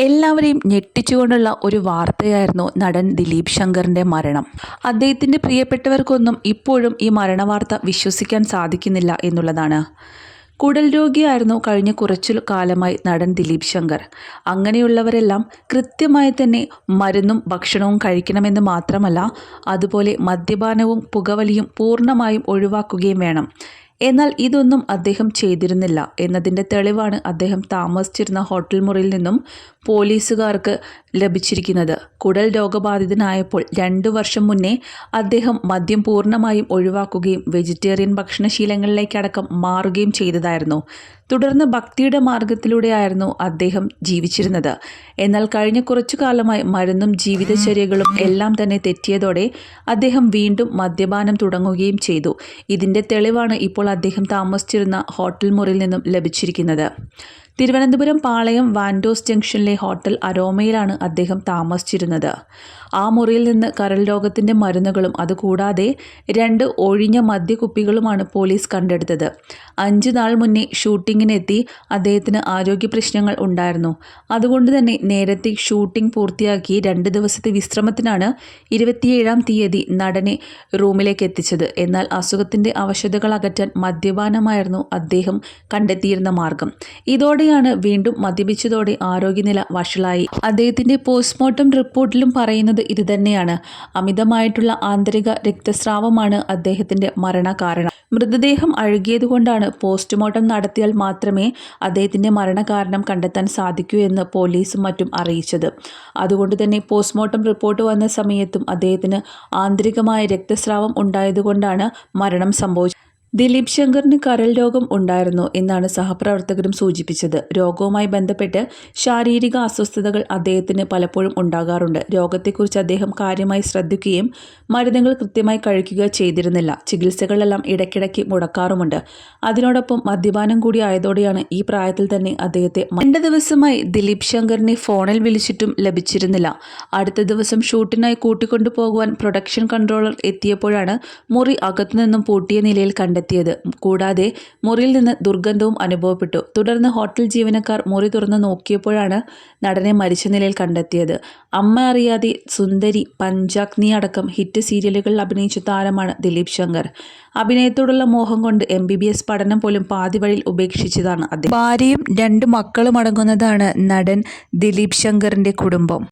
എല്ലാവരെയും ഞെട്ടിച്ചുകൊണ്ടുള്ള ഒരു വാർത്തയായിരുന്നു നടൻ ദിലീപ് ശങ്കറിന്റെ മരണം. അദ്ദേഹത്തിന്റെ പ്രിയപ്പെട്ടവർക്കൊന്നും ഇപ്പോഴും ഈ മരണവാർത്ത വിശ്വസിക്കാൻ സാധിക്കുന്നില്ല എന്നുള്ളതാണ്. കുടൽ രോഗിയായിരുന്നു കഴിഞ്ഞ കുറച്ചു കാലമായി നടൻ ദിലീപ് ശങ്കർ. അങ്ങനെയുള്ളവരെല്ലാം കൃത്യമായി തന്നെ മരുന്നും ഭക്ഷണവും കഴിക്കണമെന്ന് മാത്രമല്ല അതുപോലെ മദ്യപാനവും പുകവലിയും പൂർണമായും ഒഴിവാക്കുകയും വേണം. എന്നാൽ ഇതൊന്നും അദ്ദേഹം ചെയ്തിരുന്നില്ല എന്നതിന്റെ തെളിവാണ് അദ്ദേഹം താമസിച്ചിരുന്ന ഹോട്ടൽ മുറിയിൽ നിന്നും പോലീസുകാർക്ക് ലഭിച്ചിരിക്കുന്നത്. കുടൽ രോഗബാധിതനായപ്പോൾ രണ്ടു വർഷം മുന്നേ അദ്ദേഹം മദ്യം പൂർണമായും ഒഴിവാക്കുകയും വെജിറ്റേറിയൻ ഭക്ഷണശീലങ്ങളിലേക്കടക്കം മാറുകയും ചെയ്തതായിരുന്നു. തുടർന്ന് ഭക്തിയുടെ മാർഗത്തിലൂടെയായിരുന്നു അദ്ദേഹം ജീവിച്ചിരുന്നത്. എന്നാൽ കഴിഞ്ഞ കുറച്ചു കാലമായി മരുന്നും ജീവിതചര്യകളും എല്ലാം തന്നെ തെറ്റിയതോടെ അദ്ദേഹം വീണ്ടും മദ്യപാനം തുടങ്ങുകയും ചെയ്തു. ഇതിന്റെ തെളിവാണ് ഇപ്പോൾ അദ്ദേഹം താമസിച്ചിരുന്ന ഹോട്ടൽ മുറിയിൽ നിന്നും ലഭിച്ചിരിക്കുന്നത്. തിരുവനന്തപുരം പാളയം വാൻഡോസ് ജംഗ്ഷനിലെ ഹോട്ടൽ അരോമയിലാണ് അദ്ദേഹം താമസിച്ചിരുന്നത്. ആ മുറിയിൽ നിന്ന് കരൾ രോഗത്തിന്റെ മരുന്നുകളും അതുകൂടാതെ രണ്ട് ഒഴിഞ്ഞ മദ്യക്കുപ്പികളുമാണ് പോലീസ് കണ്ടെടുത്തത്. അഞ്ച് നാൾ മുന്നേ ഷൂട്ടിങ്ങിനെത്തി അദ്ദേഹത്തിന് ആരോഗ്യ പ്രശ്നങ്ങൾ ഉണ്ടായിരുന്നു. അതുകൊണ്ട് തന്നെ നേരത്തെ ഷൂട്ടിംഗ് പൂർത്തിയാക്കി രണ്ട് ദിവസത്തെ വിശ്രമത്തിനാണ് ഇരുപത്തിയേഴാം തീയതി നടനെ റൂമിലേക്ക് എത്തിച്ചത്. എന്നാൽ അസുഖത്തിന്റെ അവശതകൾ അകറ്റാൻ മദ്യപാനമായിരുന്നു അദ്ദേഹം കണ്ടെത്തിയിരുന്ന മാർഗം. ഇതോടെയാണ് വീണ്ടും മദ്യപിച്ചതോടെ ആരോഗ്യനില വഷളായി. അദ്ദേഹത്തിന്റെ പോസ്റ്റ്മോർട്ടം റിപ്പോർട്ടിലും പറയുന്നത് ഇതുതന്നെയാണ്. അമിതമായിട്ടുള്ള ആന്തരിക രക്തസ്രാവമാണ് അദ്ദേഹത്തിന്റെ മരണകാരണം. മൃതദേഹം അഴുകിയതുകൊണ്ടാണ് പോസ്റ്റ്മോർട്ടം നടത്തിയാൽ മാത്രമേ അദ്ദേഹത്തിന്റെ മരണകാരണം കണ്ടെത്താൻ സാധിക്കൂ എന്ന് പോലീസും മറ്റും അറിയിച്ചത്. അതുകൊണ്ട് തന്നെ പോസ്റ്റ്മോർട്ടം റിപ്പോർട്ട് വന്ന സമയത്തും അദ്ദേഹത്തിന് ആന്തരികമായ രക്തസ്രാവം ഉണ്ടായതുകൊണ്ടാണ് മരണം സംഭവിച്ചത്. ദിലീപ് ശങ്കറിന് കരൾ രോഗം ഉണ്ടായിരുന്നു എന്നാണ് സഹപ്രവർത്തകരും സൂചിപ്പിച്ചത്. രോഗവുമായി ബന്ധപ്പെട്ട് ശാരീരിക അസ്വസ്ഥതകൾ അദ്ദേഹത്തിന് പലപ്പോഴും ഉണ്ടാകാറുണ്ട്. രോഗത്തെക്കുറിച്ച് അദ്ദേഹം കാര്യമായി ശ്രദ്ധിക്കുകയും മരുന്നുകൾ കൃത്യമായി കഴിക്കുക ചെയ്തിരുന്നില്ല. ചികിത്സകളെല്ലാം ഇടയ്ക്കിടയ്ക്ക് മുടക്കാറുമുണ്ട്. അതിനോടൊപ്പം മദ്യപാനം കൂടി ആയതോടെയാണ് ഈ പ്രായത്തിൽ തന്നെ അദ്ദേഹത്തെ രണ്ട് ദിവസമായി ദിലീപ് ശങ്കറിനെ ഫോണിൽ വിളിച്ചിട്ടും ലഭിച്ചിരുന്നില്ല. അടുത്ത ദിവസം ഷൂട്ടിനായി കൂട്ടിക്കൊണ്ടു പോകുവാൻ പ്രൊഡക്ഷൻ കൺട്രോളർ എത്തിയപ്പോഴാണ് മുറി അകത്തുനിന്നും പൂട്ടിയ നിലയിൽ കണ്ടത്. കണ്ടെത്തിയത് കൂടാതെ മുറിയിൽ നിന്ന് ദുർഗന്ധവും അനുഭവപ്പെട്ടു. തുടർന്ന് ഹോട്ടൽ ജീവനക്കാർ മുറി തുറന്ന് നോക്കിയപ്പോഴാണ് നടനെ മരിച്ച നിലയിൽ കണ്ടെത്തിയത്. അമ്മ അറിയാതെ സുന്ദരി പഞ്ചാഗ്നി അടക്കം ഹിറ്റ് സീരിയലുകളിൽ അഭിനയിച്ച താരമാണ് ദിലീപ് ശങ്കർ. അഭിനയത്തോടുള്ള മോഹം കൊണ്ട് എം ബി ബി എസ് പഠനം പോലും പാതി വഴിയിൽ ഉപേക്ഷിച്ചതാണ് അദ്ദേഹം. ഭാര്യയും രണ്ട് മക്കളും അടങ്ങുന്നതാണ് നടൻ ദിലീപ് ശങ്കറിന്റെ കുടുംബം.